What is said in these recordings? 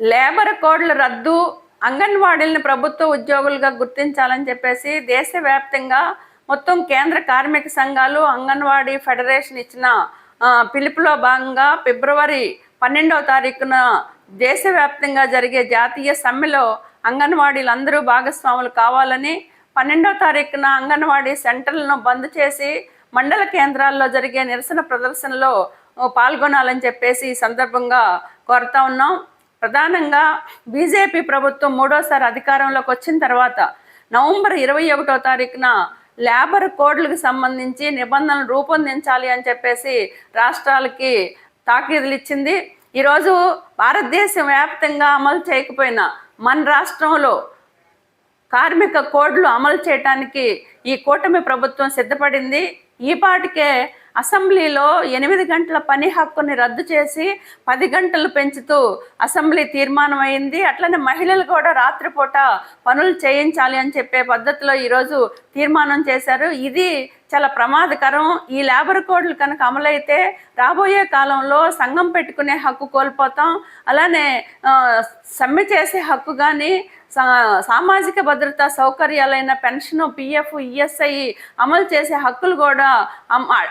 Labour కోడ్ల రద్దు అంగన్వాడీలను ప్రభుత్వ ఉద్యోగులుగా గుర్తించాలని చెప్పేసి దేశవ్యాప్తంగా మొత్తం కేంద్ర కార్మిక సంఘాలు అంగన్వాడీ ఫెడరేషన్ ఇచ్చిన పిలుపులో భాగంగా ఫిబ్రవరి పన్నెండవ తారీఖున దేశవ్యాప్తంగా జరిగే జాతీయ సమ్మెలో అంగన్వాడీలు అందరూ భాగస్వాములు కావాలని పన్నెండవ తారీఖున అంగన్వాడీ సెంటర్లను బంద్ చేసి మండల కేంద్రాల్లో జరిగే నిరసన ప్రదర్శనలో పాల్గొనాలని చెప్పేసి ఈ సందర్భంగా కోరుతా ఉన్నాం. ప్రధానంగా బీజేపీ ప్రభుత్వం మూడోసారి అధికారంలోకి వచ్చిన తర్వాత నవంబర్ ఇరవై ఒకటో తారీఖున లేబర్ కోడ్లకు సంబంధించి నిబంధనలు రూపొందించాలి అని చెప్పేసి రాష్ట్రాలకి తాకీదులు ఇచ్చింది. ఈరోజు భారతదేశం వ్యాప్తంగా అమలు చేయకపోయినా మన రాష్ట్రంలో కార్మిక కోడ్లు అమలు చేయడానికి ఈ కూటమి ప్రభుత్వం సిద్ధపడింది. ఈ పాటికే అసెంబ్లీలో ఎనిమిది గంటల పని హక్కుని రద్దు చేసి పది గంటలు పెంచుతూ అసెంబ్లీ తీర్మానం అయింది అట్లనే మహిళలు కూడా రాత్రిపూట పనులు చేయించాలి అని చెప్పే పద్ధతిలో ఈరోజు తీర్మానం చేశారు. ఇది చాలా ప్రమాదకరం. ఈ లేబర్ కోడ్లు కనుక అమలైతే రాబోయే కాలంలో సంఘం పెట్టుకునే హక్కు కోల్పోతాం. అలానే సమ్మె చేసే హక్కు కానీ సా- సామాజిక భద్రతా సౌకర్యాలైన పెన్షన్ పిఎఫ్ ఈఎస్ఐ అమలు చేసే హక్కులు కూడా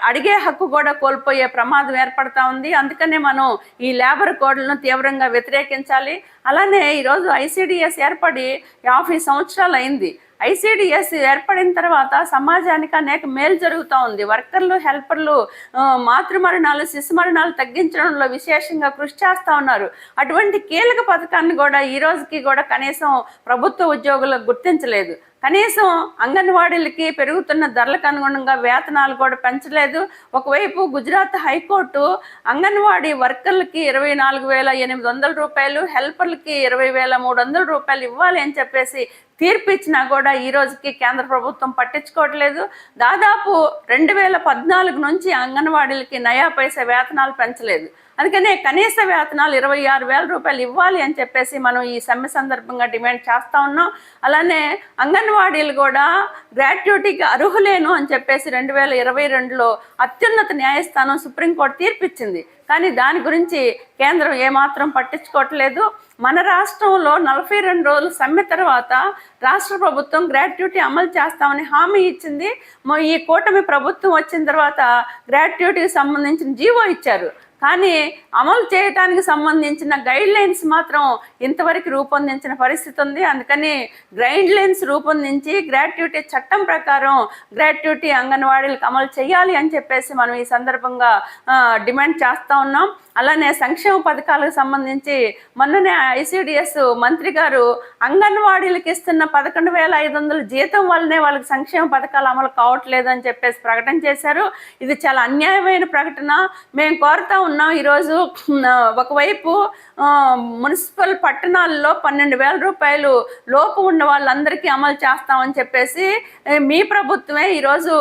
అడిగే హక్కు కూడా కోల్పోయే ప్రమాదం ఏర్పడతా ఉంది. అందుకనే మనం ఈ లేబర్ కోడ్లను తీవ్రంగా వ్యతిరేకించాలి. అలానే ఈరోజు ఐసిడిఎస్ ఏర్పడి యాభై సంవత్సరాలు అయింది ఐసిడిఎస్ ఏర్పడిన తర్వాత సమాజానికి అనేక మేలు జరుగుతూ ఉంది. వర్కర్లు హెల్పర్లు మాతృమరణాలు మాతృ మరణాలు శిశు మరణాలు తగ్గించడంలో విశేషంగా కృషి చేస్తూ ఉన్నారు. అటువంటి కీలక పథకాన్ని కూడా ఈ రోజుకి కూడా కనీసం ప్రభుత్వ ఉద్యోగులకు గుర్తించలేదు. కనీసం అంగన్వాడీలకి పెరుగుతున్న ధరలకు అనుగుణంగా వేతనాలు కూడా పెంచలేదు. ఒకవైపు గుజరాత్ హైకోర్టు అంగన్వాడీ వర్కర్లకి ఇరవై నాలుగు వేల ఎనిమిది వందల రూపాయలు హెల్పర్లకి ఇరవై వేల మూడు వందల రూపాయలు ఇవ్వాలి అని చెప్పేసి తీర్పు ఇచ్చినా కూడా ఈ రోజుకి కేంద్ర ప్రభుత్వం పట్టించుకోవట్లేదు. దాదాపు రెండు వేల పద్నాలుగు నుంచి అంగన్వాడీలకి నయా పైసా వేతనాలు పెంచలేదు. అందుకనే కనీస వేతనాలు ఇరవై ఆరు వేల రూపాయలు ఇవ్వాలి అని చెప్పేసి మనం ఈ సమ్మె సందర్భంగా డిమాండ్ చేస్తూ ఉన్నాం. అలానే అంగన్వాడీలు కూడా గ్రాట్యుటీకి అర్హులేను అని చెప్పేసి రెండు వేల ఇరవై రెండులో అత్యున్నత న్యాయస్థానం సుప్రీంకోర్టు తీర్పిచ్చింది. కానీ దాని గురించి కేంద్రం ఏమాత్రం పట్టించుకోవట్లేదు. మన రాష్ట్రంలో నలభై రెండు రోజులు సమ్మె తర్వాత రాష్ట్ర ప్రభుత్వం గ్రాట్యుటీ అమలు చేస్తామని హామీ ఇచ్చింది. ఈ కూటమి ప్రభుత్వం వచ్చిన తర్వాత గ్రాట్యుటీకి సంబంధించిన జీవో ఇచ్చారు. కానీ అమలు చేయటానికి సంబంధించిన గైడ్ లైన్స్ మాత్రం ఇంతవరకు రూపొందించిన పరిస్థితి ఉంది. అందుకని గైడ్ లైన్స్ రూపొందించి గ్రాట్యుటీ చట్టం ప్రకారం గ్రాట్యుటీ అంగన్వాడీలకు అమలు చేయాలి అని చెప్పేసి మనం ఈ సందర్భంగా డిమాండ్ చేస్తూ ఉన్నాం. అలానే సంక్షేమ పథకాలకు సంబంధించి మొన్ననే ఐసిడిఎస్ మంత్రి గారు అంగన్వాడీలకు ఇస్తున్న పదకొండు వేల ఐదు వందల జీతం వల్లనే వాళ్ళకి సంక్షేమ పథకాలు అమలు కావట్లేదు అని చెప్పేసి ప్రకటన చేశారు. ఇది చాలా అన్యాయమైన ప్రకటన. మేము కోరుతాం ఉన్నాం ఈరోజు. ఒకవైపు మున్సిపల్ పట్టణాల్లో పన్నెండు వేల రూపాయలు లోపు ఉన్న వాళ్ళందరికీ అమలు చేస్తామని చెప్పేసి మీ ప్రభుత్వమే ఈరోజు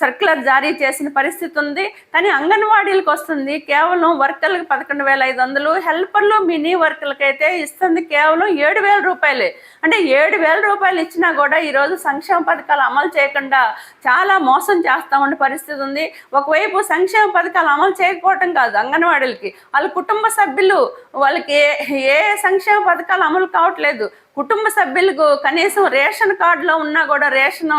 సర్క్యులర్ జారీ చేసిన పరిస్థితి ఉంది. కానీ అంగన్వాడీలకు వస్తుంది. కేవలం వర్కర్లకు పదకొండు వేల ఐదు వందలు హెల్పర్లు మినీ వర్కర్లకు అయితే ఇస్తుంది కేవలం ఏడు వేల రూపాయలే. అంటే ఏడు వేల రూపాయలు ఇచ్చినా కూడా ఈరోజు సంక్షేమ పథకాలు అమలు చేయకుండా చాలా మోసం చేస్తామన్న పరిస్థితి ఉంది. ఒకవైపు సంక్షేమ పథకాలు అమలు పోవటం కాదు అంగన్వాడీలకి. వాళ్ళ కుటుంబ సభ్యులు వాళ్ళకి ఏ ఏ సంక్షేమ పథకాలు అమలు కావట్లేదు. కుటుంబ సభ్యులకు కనీసం రేషన్ కార్డులో ఉన్నా కూడా రేషన్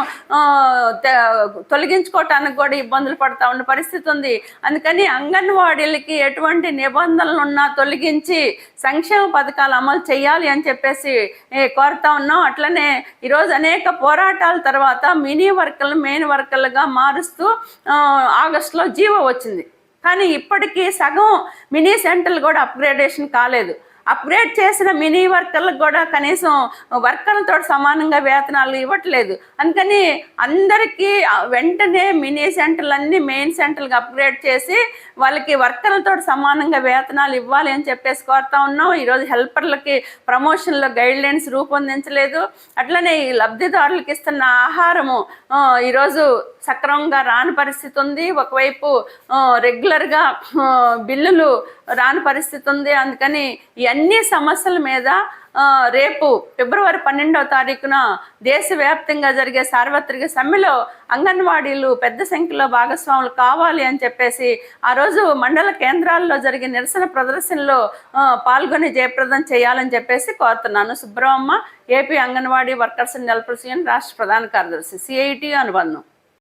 తొలగించుకోవటానికి కూడా ఇబ్బందులు పడతా ఉన్న పరిస్థితి ఉంది. అందుకని అంగన్వాడీలకి ఎటువంటి నిబంధనలు ఉన్నా తొలగించి సంక్షేమ పథకాలు అమలు చేయాలి అని చెప్పేసి కోరుతా ఉన్నాం. అట్లనే ఈరోజు అనేక పోరాటాల తర్వాత మినీ వర్కర్లు మెయిన్ వర్కర్లుగా మారుస్తూ ఆగస్టులో జీవో వచ్చింది. కానీ ఇప్పటికీ సగం మినీ సెంటర్లు కూడా అప్గ్రేడేషన్ కాలేదు. అప్గ్రేడ్ చేసిన మినీ వర్కర్లకు కూడా కనీసం వర్కర్లతో సమానంగా వేతనాలు ఇవ్వట్లేదు. అందుకని అందరికీ వెంటనే మినీ సెంటర్లన్నీ మెయిన్ సెంటర్లకు అప్గ్రేడ్ చేసి వాళ్ళకి వర్కర్లతో సమానంగా వేతనాలు ఇవ్వాలి అని చెప్పేసి కోరుతా ఉన్నాం. ఈరోజు హెల్పర్లకి ప్రమోషన్లో గైడ్ లైన్స్ రూపొందించలేదు. అట్లనే ఈ లబ్ధిదారులకు ఇస్తున్న ఆహారము ఈరోజు సక్రమంగా రాని పరిస్థితి ఉంది. ఒకవైపు రెగ్యులర్గా బిల్లులు రాని పరిస్థితి ఉంది. అందుకని ఇవన్నీ సమస్యల మీద రేపు ఫిబ్రవరి పన్నెండవ తారీఖున దేశవ్యాప్తంగా జరిగే సార్వత్రిక సమ్మెలో అంగన్వాడీలు పెద్ద సంఖ్యలో భాగస్వాములు కావాలి అని చెప్పేసి ఆ రోజు మండల కేంద్రాల్లో జరిగే నిరసన ప్రదర్శనలో పాల్గొని జయప్రదం చేయాలని చెప్పేసి కోరుతున్నాను. Subrahma AP Anganwadi workers and helpers union రాష్ట్ర ప్రధాన కార్యదర్శి సిఐటి అనుబంధం.